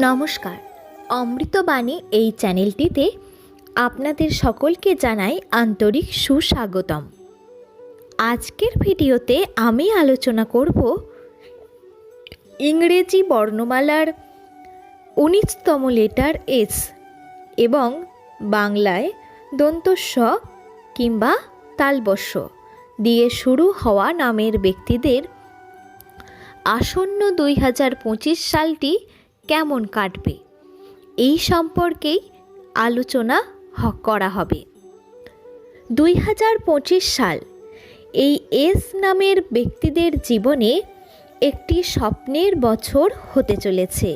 নমস্কার। অমৃতবাণী এই চ্যানেলটিতে আপনাদের সকলকে জানাই আন্তরিক সুস্বাগতম। আজকের ভিডিওতে আমি আলোচনা করব ইংরেজি বর্ণমালার উনিশতম লেটার এস এবং বাংলায় দন্তস্ব কিংবা তালবস্য দিয়ে শুরু হওয়া নামের ব্যক্তিদের আসন্ন দুই হাজার পঁচিশ সালটি কেমন কাটবে? এই সম্পর্কেই আলোচনা করা হবে। দুই হাজার পঁচিশ সাল, এই এস নামের ব্যক্তিদের জীবনে একটি স্বপ্নের বছর হতে চলেছে।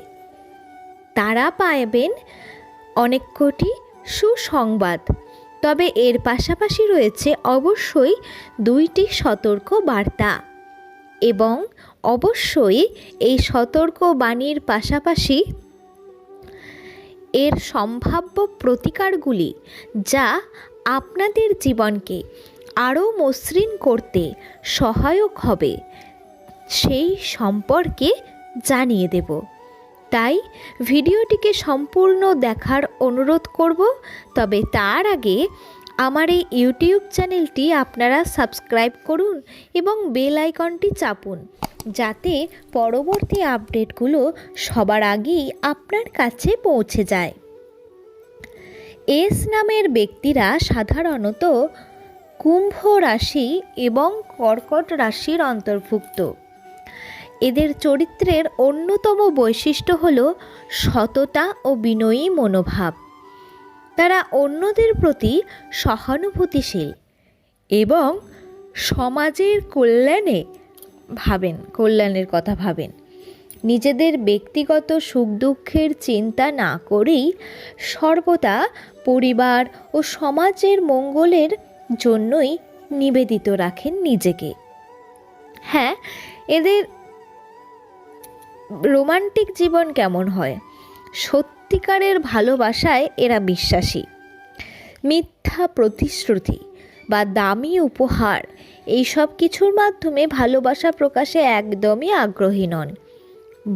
তারা পাবেন অনেক কোটি সুসংবাদ, তবে এর পাশাপাশি রয়েছে অবশ্যই দুইটি সতর্ক বার্তা এবং অবশ্যই এই সতর্ক বাণীর পাশাপাশি এর সম্ভাব্য প্রতিকারগুলি যা আপনাদের জীবনকে আরও মসৃণ করতে সহায়ক হবে, সেই সম্পর্কে জানিয়ে দেব। তাই ভিডিওটিকে সম্পূর্ণ দেখার অনুরোধ করব, তবে তার আগে আমার এই ইউটিউব চ্যানেলটি আপনারা সাবস্ক্রাইব করুন এবং বেল আইকনটি চাপুন। যাতে পরবর্তী আপডেটগুলো সবার আগেই আপনার কাছে পৌঁছে যায়। এস নামের ব্যক্তিরা সাধারণত কুম্ভ রাশি এবং কর্কট রাশির অন্তর্ভুক্ত। এদের চরিত্রের অন্যতম বৈশিষ্ট্য হল সততা ও বিনয়ী মনোভাব। তারা অন্যদের প্রতি সহানুভূতিশীল এবং সমাজের কল্যাণে ভাবেন, কল্যাণের কথা ভাবেন। নিজেদের ব্যক্তিগত সুখ দুঃখের চিন্তা না করেই সর্বদা পরিবার ও সমাজের মঙ্গলের জন্যই নিবেদিত রাখেন নিজেকে। হ্যাঁ এদের রোমান্টিক জীবন কেমন হয়? সত্যিকারের ভালোবাসায় এরা বিশ্বাসী। মিথ্যা প্রতিশ্রুতি বা দামি উপহার এই সব কিছুর মাধ্যমে ভালোবাসা প্রকাশে একদমই আগ্রহী নন।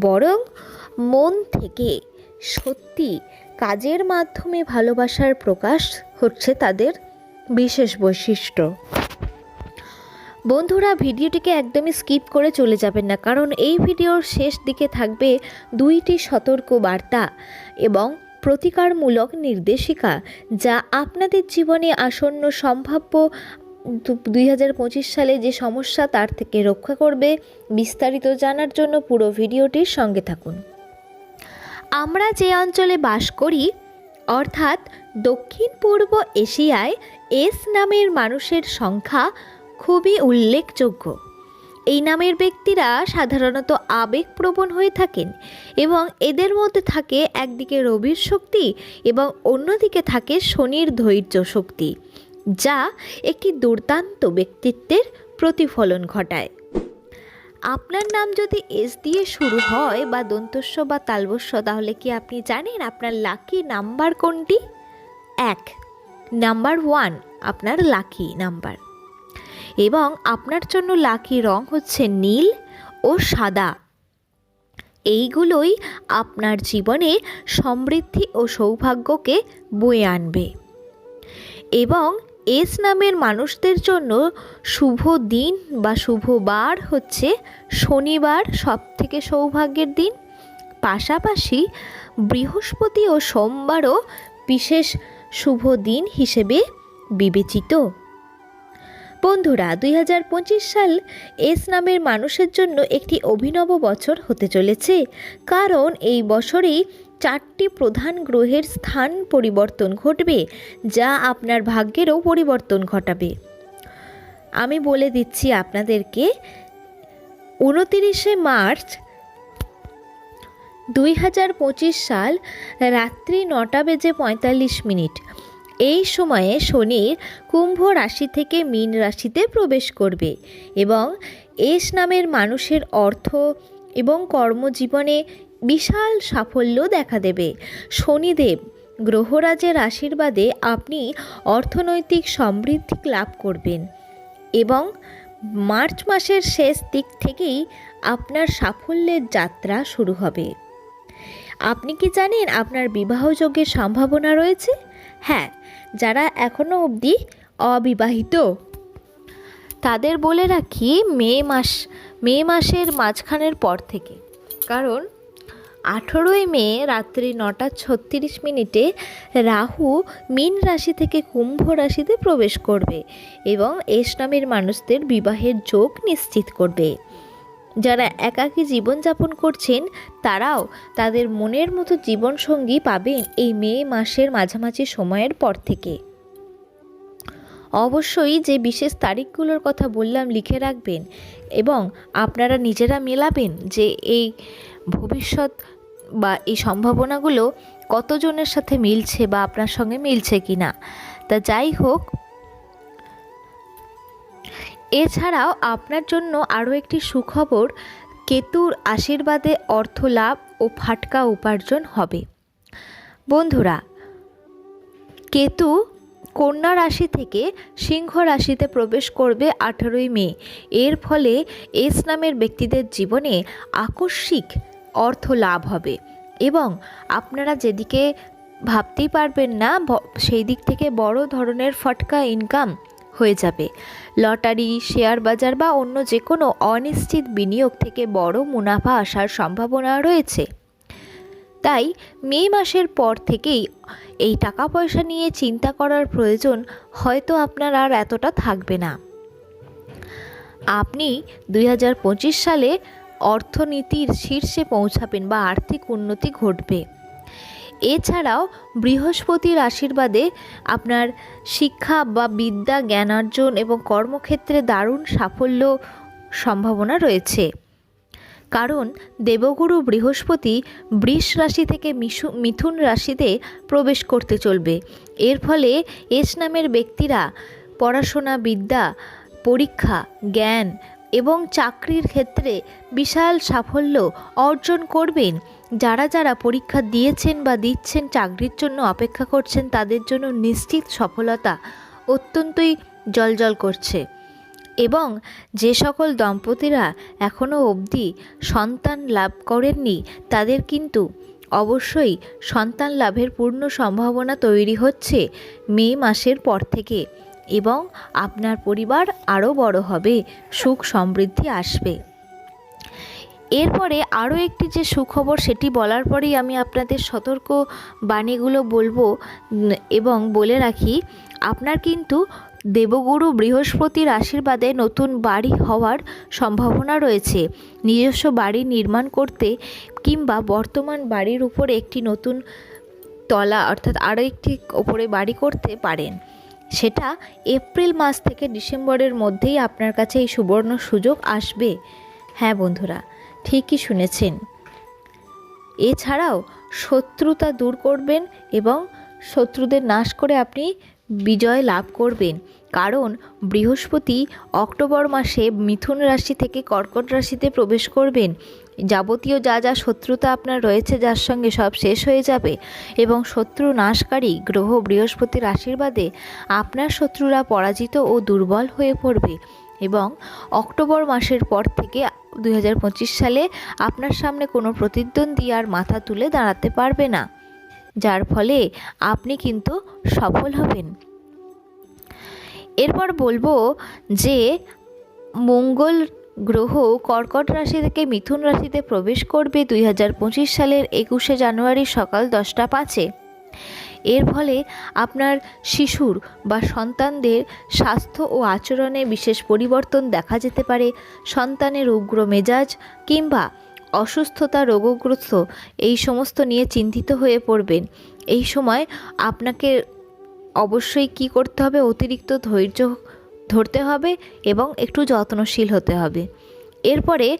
বরং মন থেকে সত্যি কাজের মাধ্যমে ভালোবাসার প্রকাশ হচ্ছে তাদের বিশেষ বৈশিষ্ট্য। বন্ধুরা, ভিডিওটিকে একদমই স্কিপ করে চলে যাবেন না, কারণ এই ভিডিওর শেষ দিকে থাকবে দুইটি সতর্ক বার্তা এবং প্রতিকারমূলক নির্দেশিকা, যা আপনাদের জীবনে আসন্ন সম্ভাব্য দুই হাজার পঁচিশ সালে যে সমস্যা তার থেকে রক্ষা করবে, বিস্তারিত জানার জন্য পুরো ভিডিওটির সঙ্গে থাকুন। আমরা যে অঞ্চলে বাস করি, অর্থাৎ দক্ষিণ পূর্ব এশিয়ায় এস নামের মানুষের সংখ্যা খুবই উল্লেখযোগ্য। এই নামের ব্যক্তিরা সাধারণত আবেগপ্রবণ হয়ে থাকেন এবং এদের মধ্যে থাকে একদিকে রবির শক্তি এবং অন্যদিকে থাকে শনির ধৈর্য শক্তি। যা একটি দুর্দান্ত ব্যক্তিত্বের প্রতিফলন ঘটায়। আপনার নাম যদি এস দিয়ে শুরু হয় বা দন্তস্ব বা তালবস্য তাহলে কি আপনি জানেন আপনার লাকি নাম্বার কোনটি? এক। নাম্বার ওয়ান আপনার লাকি নাম্বার এবং আপনার জন্য লাকি রং হচ্ছে নীল ও সাদা। এইগুলোই আপনার জীবনে সমৃদ্ধি ও সৌভাগ্যকে বয়ে আনবে। এবং এস নামের মানুষদের জন্য শুভ দিন বা শুভ বার হচ্ছে শনিবার সব থেকে সৌভাগ্যের দিন। পাশাপাশি বৃহস্পতি ও সোমবারও বিশেষ শুভ দিন হিসেবে বিবেচিত। বন্ধুরা, দুই হাজার পঁচিশ সাল এস নামের মানুষের জন্য একটি অভিনব বছর হতে চলেছে। কারণ এই বছরেই চারটি প্রধান গ্রহের স্থান পরিবর্তন ঘটবে, যা আপনার ভাগ্যেরও পরিবর্তন ঘটাবে। আমি বলে দিচ্ছি আপনাদেরকে, উনতিরিশে মার্চ দুই হাজার পঁচিশ সাল রাত্রি নটা বেজে পঁয়তাল্লিশ মিনিট। এই সময়ে শনির কুম্ভ রাশি থেকে মীন রাশিতে প্রবেশ করবে এবং এস নামের মানুষের অর্থ এবং কর্মজীবনে বিশাল সাফল্য দেখা দেবে। শনিদেব, গ্রহরাজের আশীর্বাদে আপনি অর্থনৈতিক সমৃদ্ধি লাভ করবেন এবং মার্চ মাসের শেষ দিক থেকেই আপনার সাফল্যের যাত্রা শুরু হবে। আপনি কি জানেন আপনার বিবাহযোগ্যের সম্ভাবনা রয়েছে? হ্যাঁ যারা এখনও অবধি অবিবাহিত। তাদের বলে রাখি মে মাস, মে মাসের মাঝখানের পর থেকে। কারণ আঠেরোই মে রাত্রি নটা ছত্রিশ মিনিটে রাহু মীন রাশি থেকে কুম্ভ রাশিতে প্রবেশ করবে এবং এস নামের মানুষদের বিবাহের যোগ নিশ্চিত করবে। যারা একাকী জীবনযাপন করছেন, তারাও তাদের মনের মতো জীবনসঙ্গী পাবেন এই মে মাসের মাঝামাঝি সময়ের পর থেকে। অবশ্যই যে বিশেষ তারিখগুলোর কথা বললাম লিখে রাখবেন এবং আপনারা নিজেরা মেলাবেন যে এই ভবিষ্যৎ বা এই সম্ভাবনাগুলো কতজনের সাথে মিলছে বা আপনার সঙ্গে মিলছে কি না তা যাই হোক, এছাড়াও আপনার জন্য আরও একটি সুখবর, কেতুর আশীর্বাদে অর্থ লাভ ও ফাটকা উপার্জন হবে। বন্ধুরা, কেতু কন্যা রাশি থেকে সিংহ রাশিতে প্রবেশ করবে আঠারোই মে। এর ফলে এস নামের ব্যক্তিদের জীবনে আকস্মিক অর্থ লাভ হবে। এবং আপনারা যেদিকে ভাবতেই পারবেন না সেই দিক থেকে বড় ধরনের ফটকা ইনকাম হয়ে যাবে। লটারি, শেয়ার বাজার বা অন্য যে কোনো অনিশ্চিত বিনিয়োগ থেকে বড় মুনাফা আসার সম্ভাবনা রয়েছে। তাই মে মাসের পর থেকেই এই টাকা পয়সা নিয়ে চিন্তা করার প্রয়োজন হয়তো আপনার আর এতটা থাকবে না। আপনি দুই হাজার পঁচিশ সালে অর্থনীতির শীর্ষে পৌঁছাবেন বা আর্থিক উন্নতি ঘটবে। এছাড়াও বৃহস্পতির আশীর্বাদে আপনার শিক্ষা বা বিদ্যা, জ্ঞানার্জন এবং কর্মক্ষেত্রে দারুণ সাফল্য সম্ভাবনা রয়েছে। কারণ দেবগুরু বৃহস্পতি বৃষ রাশি থেকে মিশু, মিথুন রাশিতে প্রবেশ করতে চলবে। এর ফলে এস নামের ব্যক্তিরা পড়াশোনা, বিদ্যা, পরীক্ষা, জ্ঞান এবং চাকরির ক্ষেত্রে বিশাল সাফল্য অর্জন করবেন। যারা যারা পরীক্ষা দিয়েছেন বা দিচ্ছেন চাকরির জন্য অপেক্ষা করছেন তাদের জন্য নিশ্চিত সফলতা অত্যন্তই জলজল করছে। এবং যে সকল দম্পতিরা এখনও অবধি সন্তান লাভ করেননি, তাদের কিন্তু অবশ্যই সন্তান লাভের পূর্ণ সম্ভাবনা তৈরি হচ্ছে মে মাসের পর থেকে। এবং আপনার পরিবার আরও বড় হবে, সুখ সমৃদ্ধি আসবে। এরপরে আরও একটি যে সুখবর, সেটি বলার পরেই আমি আপনাদের সতর্ক বাণীগুলো বলব এবং বলে রাখি, আপনার কিন্তু দেবগুরু বৃহস্পতির আশীর্বাদে নতুন বাড়ি হওয়ার সম্ভাবনা রয়েছে। নিজস্ব বাড়ি নির্মাণ করতে কিংবা বর্তমান বাড়ির উপরে একটি নতুন তলা, অর্থাৎ আরও একটি ওপরে বাড়ি করতে পারেন। সেটা এপ্রিল মাস থেকে ডিসেম্বরের মধ্যেই আপনার কাছে এই সুবর্ণ সুযোগ আসবে। হ্যাঁ বন্ধুরা, ঠিকই শুনেছেন। এছাড়াও শত্রুতা দূর করবেন এবং শত্রুদের নাশ করে আপনি বিজয় লাভ করবেন। কারণ বৃহস্পতি অক্টোবর মাসে মিথুন রাশি থেকে কর্কট রাশিতে প্রবেশ করবেন। যাবতীয় যা যা শত্রুতা আপনার রয়েছে, যার সঙ্গে সব শেষ হয়ে যাবে এবং শত্রু নাশকারী গ্রহ বৃহস্পতির আশীর্বাদে আপনার শত্রুরা পরাজিত ও দুর্বল হয়ে পড়বে এবং অক্টোবর মাসের পর থেকে দু হাজার পঁচিশ সালে আপনার সামনে কোনো প্রতিদ্বন্দ্বী আর মাথা তুলে দাঁড়াতে পারবে না। যার ফলে আপনি কিন্তু সফল হবেন। এরপর বলব যে, মঙ্গল গ্রহ কর্কট রাশি থেকে মিথুন রাশিতে প্রবেশ করবে দুই হাজার পঁচিশ সালের একুশে জানুয়ারি সকাল দশটা পাঁচে। এর ফলে আপনার শিশুর বা সন্তানদের স্বাস্থ্য ও আচরণে বিশেষ পরিবর্তন দেখা যেতে পারে। সন্তানের উগ্র মেজাজ কিংবা অসুস্থতা, রোগগ্রস্ত এই সমস্ত নিয়ে চিন্তিত হয়ে পড়বেন। এই সময় আপনাকে অবশ্যই কি করতে হবে? অতিরিক্ত ধৈর্য ধরতে হবে এবং একটু যত্নশীল হতে হবে। এরপরে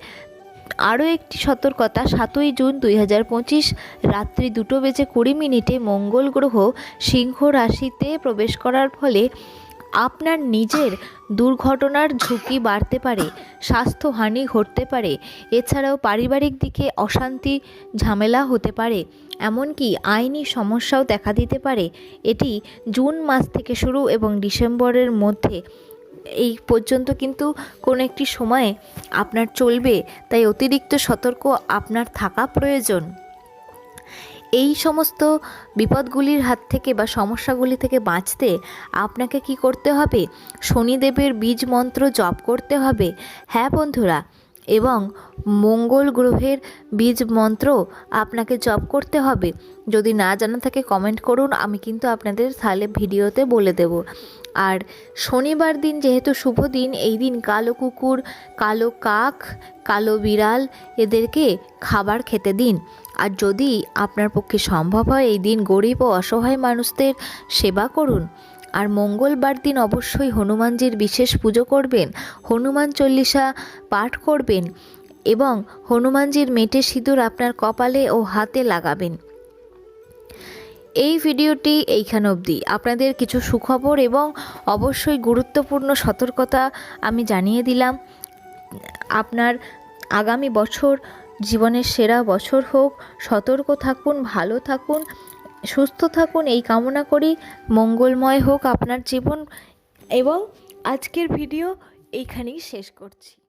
আরও একটি সতর্কতা, সাতই জুন দুই হাজার পঁচিশ রাত্রি দুটো বেজে কুড়ি মিনিটে মঙ্গল গ্রহ সিংহ রাশিতে প্রবেশ করার ফলে আপনার নিজের দুর্ঘটনার ঝুঁকি বাড়তে পারে, স্বাস্থ্যহানি ঘটতে পারে, এছাড়াও পারিবারিক দিকে অশান্তি, ঝামেলা হতে পারে, এমনকি আইনি সমস্যাও দেখা দিতে পারে। এটি জুন মাস থেকে শুরু এবং ডিসেম্বরের মধ্যে, এই পর্যন্ত কিন্তু কোনো একটি সময়ে আপনার চলবে, তাই অতিরিক্ত সতর্ক আপনার থাকা প্রয়োজন। এই সমস্ত বিপদগুলির হাত থেকে বা সমস্যাগুলি থেকে বাঁচতে আপনাকে কি করতে হবে? শনিদেবের বীজ মন্ত্র জপ করতে হবে। হ্যাঁ বন্ধুরা, এবং মঙ্গল গ্রহের বীজ মন্ত্র আপনাকে জপ করতে হবে। যদি না জানা থাকে কমেন্ট করুন, আমি কিন্তু আপনাদের তাহলে ভিডিওতে বলে দেব। আর শনিবার দিন যেহেতু শুভ দিন, এই দিন কালো কুকুর, কালো কাক, কালো বিড়াল এদেরকে খাবার খেতে দিন। আর যদি আপনার পক্ষে সম্ভব হয় এই দিন গরিব ও অসহায় মানুষদের সেবা করুন। আর মঙ্গলবার দিন অবশ্যই হনুমানজির বিশেষ পুজো করবেন, হনুমান চল্লিশা পাঠ করবেন এবং হনুমানজির মেটে সিঁদুর আপনার কপালে ও হাতে লাগাবেন। এই ভিডিওটি এইখান অবধি। আপনাদের কিছু সুখবর এবং অবশ্যই গুরুত্বপূর্ণ সতর্কতা আমি জানিয়ে দিলাম। আপনার আগামী বছর জীবনের সেরা বছর হোক, সতর্ক থাকুন, ভালো থাকুন, সুস্থ থাকুন, এই কামনা করি। মঙ্গলময় হোক আপনার জীবন। এবং আজকের ভিডিও এইখানেই শেষ করছি।